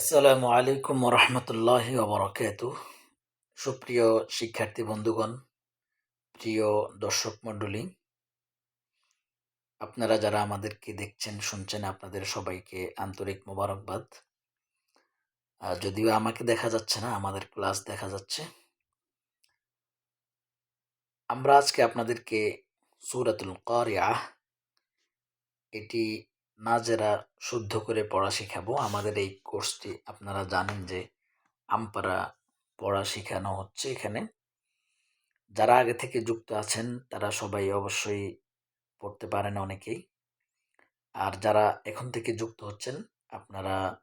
আসসালামু আলাইকুম রহমতুল্লাহ ওবরাকাতু। সুপ্রিয় শিক্ষার্থী বন্ধুগণ, প্রিয় দর্শক মণ্ডলী, আপনারা যারা আমাদেরকে দেখছেন, শুনছেন, আপনাদের সবাইকে আন্তরিক মোবারকবাদ। যদিও আমাকে দেখা যাচ্ছে না, আমাদের ক্লাস দেখা যাচ্ছে। আমরা আজকে আপনাদেরকে সুরাতুল কারিয়া, এটি নাজেরা শুদ্ধ করে পড়া শেখাবো। আমাদের এই কোর্সটি আপনারা জানেন যে আমপারা পড়া শেখানো হচ্ছে এখানে। যারা আগে থেকে যুক্ত আছেন, তারা সবাই অবশ্যই পড়তে পারেন অনেকেই। আর যারা এখন থেকে যুক্ত হচ্ছেন, আপনারা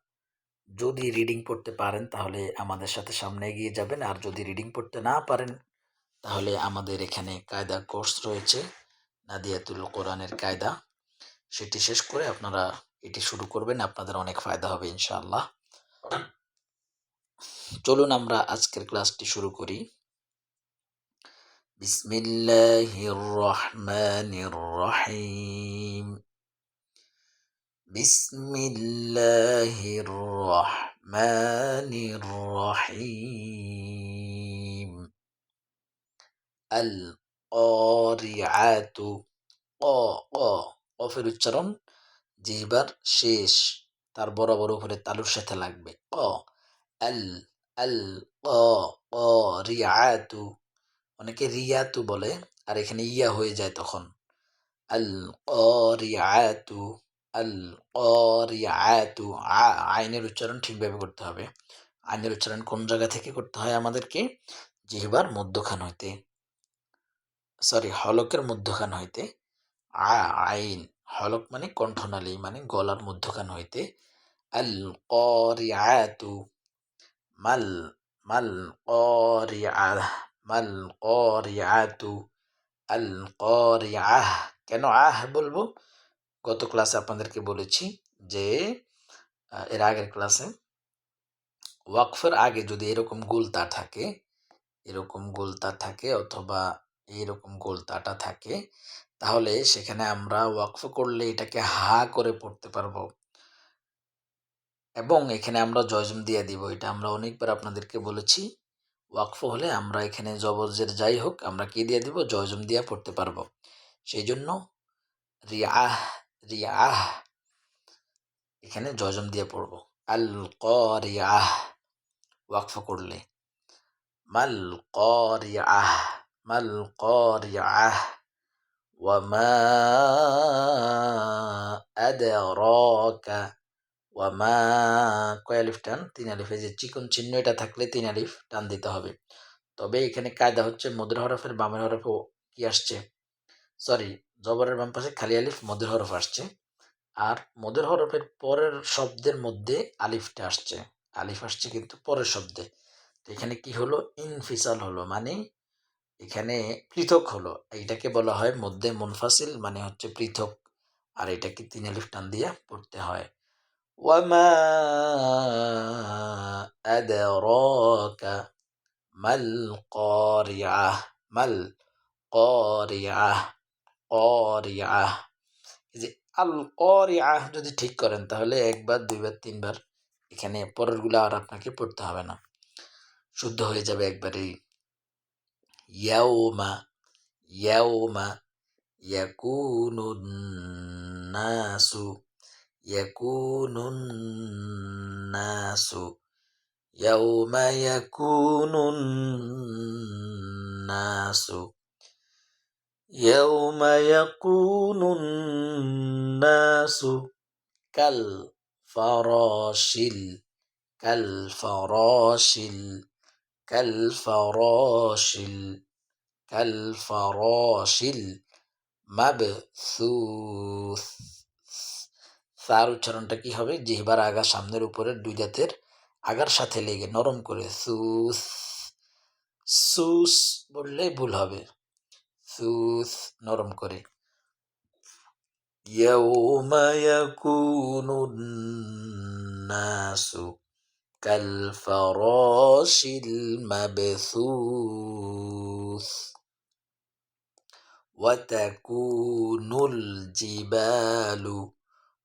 যদি রিডিং পড়তে পারেন, তাহলে আমাদের সাথে সামনে এগিয়ে যাবেন। আর যদি রিডিং পড়তে না পারেন, তাহলে আমাদের এখানে কায়দা কোর্স রয়েছে, নাদিয়াতুল কোরআনের কায়দা। সেটি শেষ করে আপনারা এটি শুরু করবেন আপনাদের অনেক ফায়দা হবে ইনশাআল্লাহ চলুন আমরা আজকের ক্লাসটি শুরু করি বিসমিল্লাহির রহমানির রহিম بسم الله الرحمن الرحيم القارعة ق ق অফের উচ্চারণ যে এবার শেষ, তার বরাবর উপরে তালুর সাথে লাগবে। ক আল আল ক ক রিয়াতু। অনেকে রিয়াতু বলে, আর এখানে ইয়া হয়ে যায় তখন। আল রিয়াতু আল রিয়াতু। আইনের উচ্চারণ ঠিকভাবে করতে হবে। আইনের উচ্চারণ কোন জায়গা থেকে করতে হয় আমাদেরকে? জিহবার মধ্যখান হইতে। সরি, হলকের মধ্যখান হইতে। আইন, হলক মানে কণ্ঠনালী মানে গলার মধ্যখান হইতে। আল করিয়াতু মাল মাল করিয়াহ মাল করিয়াতু আল করিয়াহ কেন আহ বলব? গত ক্লাসে আপনাদেরকে বলেছি যে এর আগের ক্লাসে ওয়াকফের আগে যদি এরকম গোলতা থাকে, এরকম গোলতা থাকে অথবা এরকম গোলতাটা থাকে তাহলে সেখানে আমরা ওয়াকফ করলে এটাকে হা করে পড়তে পারব। এবং এখানে আমরা জজম দিয়ে দিব। এটা আমরা অনেকবার আপনাদেরকে বলেছি। ওয়াকফ হলে আমরা এখানে জবজের যাই হোক, আমরা কি দিয়ে দিব? জজম দিয়ে পড়তে পারব। সেই জন্য রিয়াহ রিয়াহ, এখানে জজম দিয়ে পড়ব। আল করিয়াহ, ওয়াকফ করলে। মাল করিয়াহ মাল করিয়াহ। ওয়ামা আদরাকা ওয়ামা কয় আলিফ টান? তিন আলিফ। এই যে চিকন চিহ্ন এটা থাকলে তিন আলিফ টান দিতে হবে। তবে এখানে কায়দা হচ্ছে মধুর হরফের বামের হরফে কি আসছে? সরি জবরের বাম পাশে খালি আলিফ, মধুর হরফ আসছে। আর মধুর হরফের পরের শব্দের মধ্যে আলিফটা আসছে। আলিফ আসছে কিন্তু পরের শব্দে। তো এখানে কি হলো? ইনফিসাল হলো মানে এখানে পৃথক হলো। এইটাকে বলা হয় মধ্যে মুনফাসিল মানে হচ্ছে পৃথক। আর এটাকে তিন আলিফ টান দিয়ে পড়তে হয়। যে আল যদি ঠিক করেন, তাহলে একবার, দুইবার, তিনবার এখানে পরেরগুলো আর আপনাকে পড়তে হবে না। শুদ্ধ হয়ে যাবে একবারেই। يوم يوم يكون الناس يكون الناس. يوم يكون الناس. يوم يكون الناس كالفراش كالفراش كالفراش كالفراش المبثوث তার উচ্চারণটা কি হবে জিহবার আগা সামনের উপরে দুই দাঁতের আগার সাথে লেগে নরম করে সুস সুস বললে ভুল হবে সুস নরম করে يوم يكون الناس كالفراش المبثوث وتكون الجبال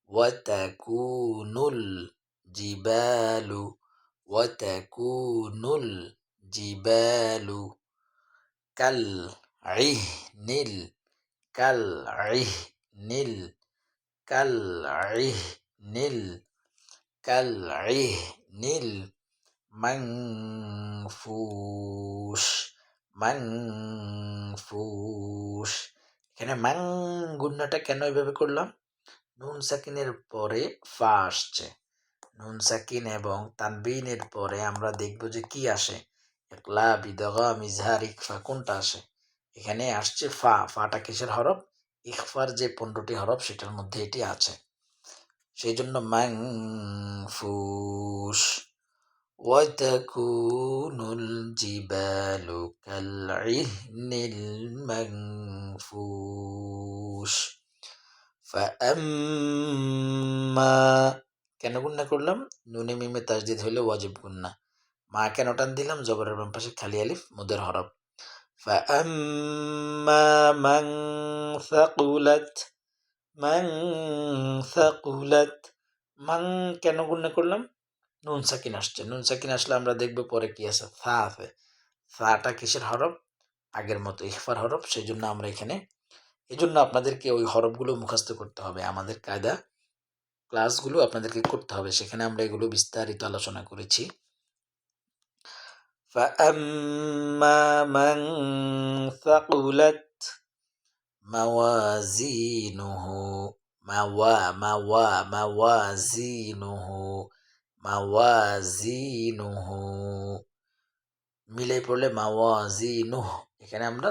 وتكون الجبال وتكون الجبال كالعهن كالعهن كالعهن كالعهن المنفوش মাংফুস মাংফুস এখানে মাং গুন্নাটা কেন এইভাবে করলাম? নুন সাকিনের পরে ফা আসছে। নুন সাকিন এবং তানবিনের পরে আমরা দেখব যে কি আসে। একলা, বিদগা, মিজহার ইকফা কোনটা আসে? এখানে আসছে ফা। ফাটা কিসের হরফ? ইকফার যে পনেরোটি হরফ সেটার মধ্যে এটি আছে। সেই জন্য মাং ফুস وتكون الجبال كالعهن المنفوش فأما কেন গুন্না করলাম নুনে মিমে তাজদিদ হইলে ওয়াজিব গুন্না মা কেন টান দিলাম জবরের বাম পাশে খালি আলিফ মুদের হরফ فأما من ثقلت من ثقلت মান কেন গুন্না করলাম নুন সাকিন আসছে নুন সাকিন আসলে আমরা দেখব পরে কি আছে থা আছে থাটা কিসের হরফ আগের মতো ইফার হরফ সেই জন্য আমরা এখানে এই জন্য আপনাদেরকে ওই হরফগুলো মুখস্থ করতে হবে আমাদের কায়দা ক্লাসগুলো আপনাদেরকে করতে হবে সেখানে আমরা এগুলো বিস্তারিত আলোচনা করেছি فأما من ثقلت موازينه موا موا موازينه মাওয়াজিনুহু মিলে পড়লে মাওয়াজিনুহ এখানে আমরা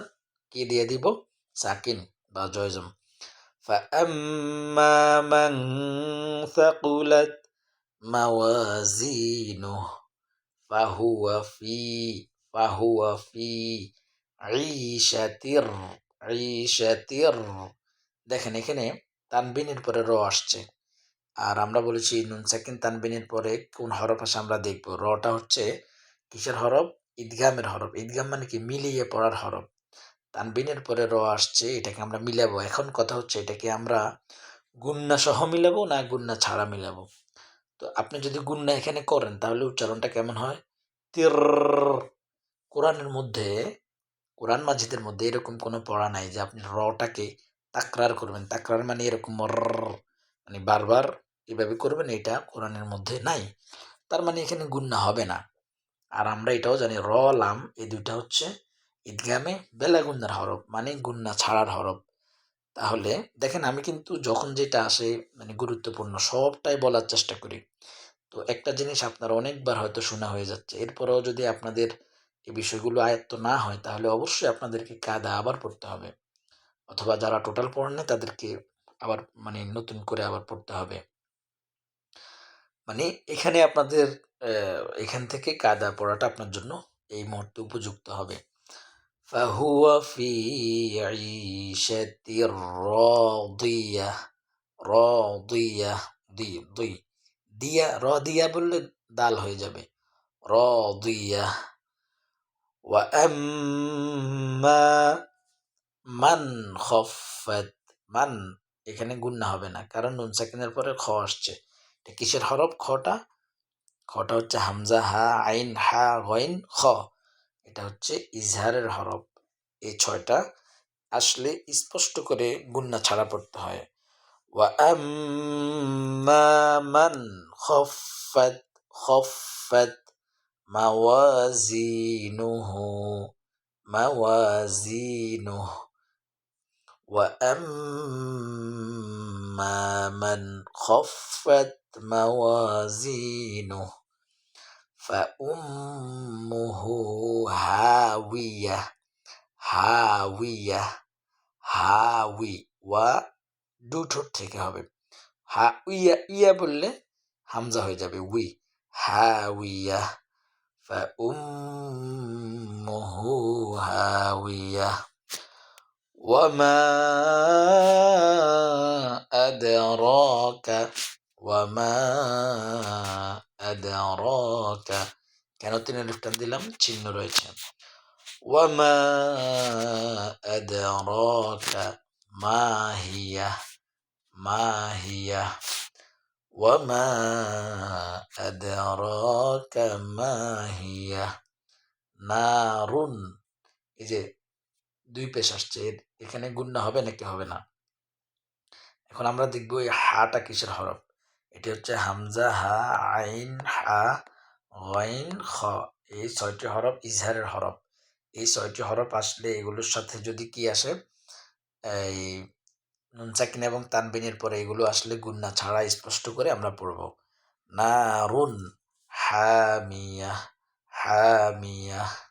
কি দিয়ে দিব সাকিন বা জয়জম فأما من ثقلت موازينه فهو في فهو في عيشة عيشة দেখেন এখানে তানবিনের পরে র আসছে আর আমরা বলেছি, নুন সাকিন তানবিনের পরে কোন হরফ আসে আমরা দেখব। রটা হচ্ছে কিসের হরফ? ঈদগামের হরফ। ঈদগাম মানে কি? মিলিয়ে পড়ার হরফ। তানবিনের পরে র আসছে, এটাকে আমরা মিলাবো। এখন কথা হচ্ছে, এটাকে আমরা গুন্না সহ মিলাবো না গুন্না ছাড়া মিলাবো? তো আপনি যদি গুন্না এখানে করেন, তাহলে উচ্চারণটা কেমন হয়? তির। কোরআনের মধ্যে, কোরআন মাজিদের মধ্যে এরকম কোনো পড়া নাই যে আপনি রটাকে তাকরার করবেন। তাকরার মানে এরকম মানে বারবার এভাবে করবেন, এটা কোরআনের মধ্যে নাই। তার মানে এখানে গুন্না হবে না। আর আমরা এটাও জানি, র, লাম, এই দুইটা হচ্ছে ঈদগামে বেলা গুন্নার হরফ মানে গুন্না ছাড়ার হরফ। তাহলে দেখেন, আমি কিন্তু যখন যেটা আসে মানে গুরুত্বপূর্ণ, সবটাই বলার চেষ্টা করি। তো একটা জিনিস আপনার অনেকবার হয়তো শোনা হয়ে যাচ্ছে, এরপরেও যদি আপনাদের এই বিষয়গুলো আয়ত্ত না হয়, তাহলে অবশ্যই আপনাদেরকে কাদা আবার পড়তে হবে। অথবা যারা টোটাল পড়েন তাদেরকে আবার মানে নতুন করে আবার পড়তে হবে মানে এখানে আপনাদের এখান থেকে কাদা পড়াটা আপনার জন্য এই মুহূর্তে উপযুক্ত হবে فهو في عيشة راضية راضية দি দুই দিয়া র দিয়া বললে দাল হয়ে যাবে র দিয়া وأما من خفت মান এখানে গুন্না হবে না, কারণ নুন সাকিনের পরে খ আসছে। এটা কিসের হরফ? খটা। খটা হচ্ছে হামজা, হা, আইন, হা গইন খ। এটা হচ্ছে ইজহারের হরফ। এই ছয়টা আসলে স্পষ্ট করে গুন্না ছাড়া পড়তে হয়। মান খফাত খফাত মাওয়াজিনুহু মাওয়াজিনুহু। موازينه وأما من خفت موازينه فأمه هاوية هاوية হাউই ওয়া দু ঠোঁট থেকে হবে হা উইয়া ইয়া বললে হামজা হয়ে যাবে উই হাউইয়া فأمه هاوية وما أدراك وما أدراك কেন তিনি লিফটান দিলাম চিহ্ন রয়েছে وما أدراك ما هي ما هي وما أدراك ما هي نار এই যে দুই পেশ আসছে এর- এখানে গুন্না হবে নাকি হবে না? এখন আমরা দেখব এই হাটা কিসের হরফ? এটি হচ্ছে হামজা, হা, আইন, হা, গইন, খ। এই ছয়টি হরফ ইজহারের হরফ। এই ছয়টি হরফ আসলে এগুলোর সাথে যদি কি আসে? এই নুন সাকিন এবং তানবিনের পরে এগুলো আসলে গুন্না ছাড়া স্পষ্ট করে আমরা পড়ব। নারুন, হামিয়া হামিয়া।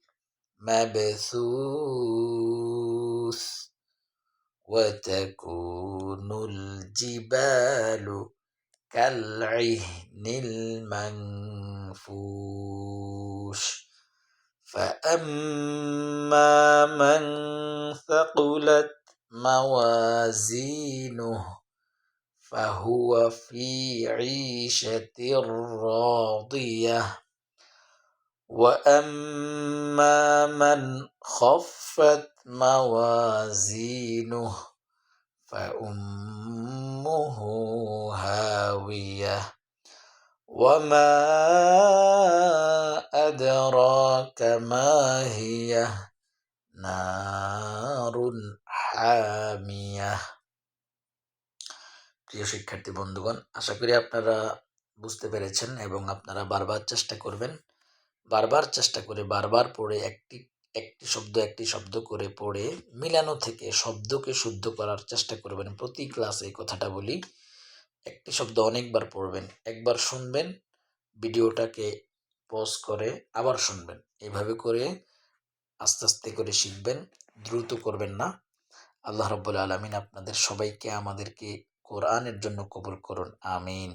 المبثوث وتكون الجبال كالعهن المنفوش. فأما من ثقلت موازينه فهو في عيشة راضية. وأما من خفت موازينه فأمه هاوية وما أدراك ما هي نار حامية প্রিয় শিক্ষার্থী বন্ধুগণ আশা করি আপনারা বুঝতে পেরেছেন এবং আপনারা বারবার চেষ্টা করবেন বারবার চেষ্টা করে, বারবার পড়ে, একটি একটি শব্দ একটি শব্দ করে পড়ে, মিলানো থেকে শব্দকে শুদ্ধ করার চেষ্টা করবেন। প্রতি ক্লাসে এই কথাটা বলি, একটি শব্দ অনেকবার পড়বেন, একবার শুনবেন, ভিডিওটাকে পজ করে আবার শুনবেন। এইভাবে করে আস্তে আস্তে করে শিখবেন, দ্রুত করবেন না। আল্লাহ রব্বুল আলমিন আপনাদের সবাইকে আমাদেরকে কোরআনের জন্য কবুল করুন, আমিন।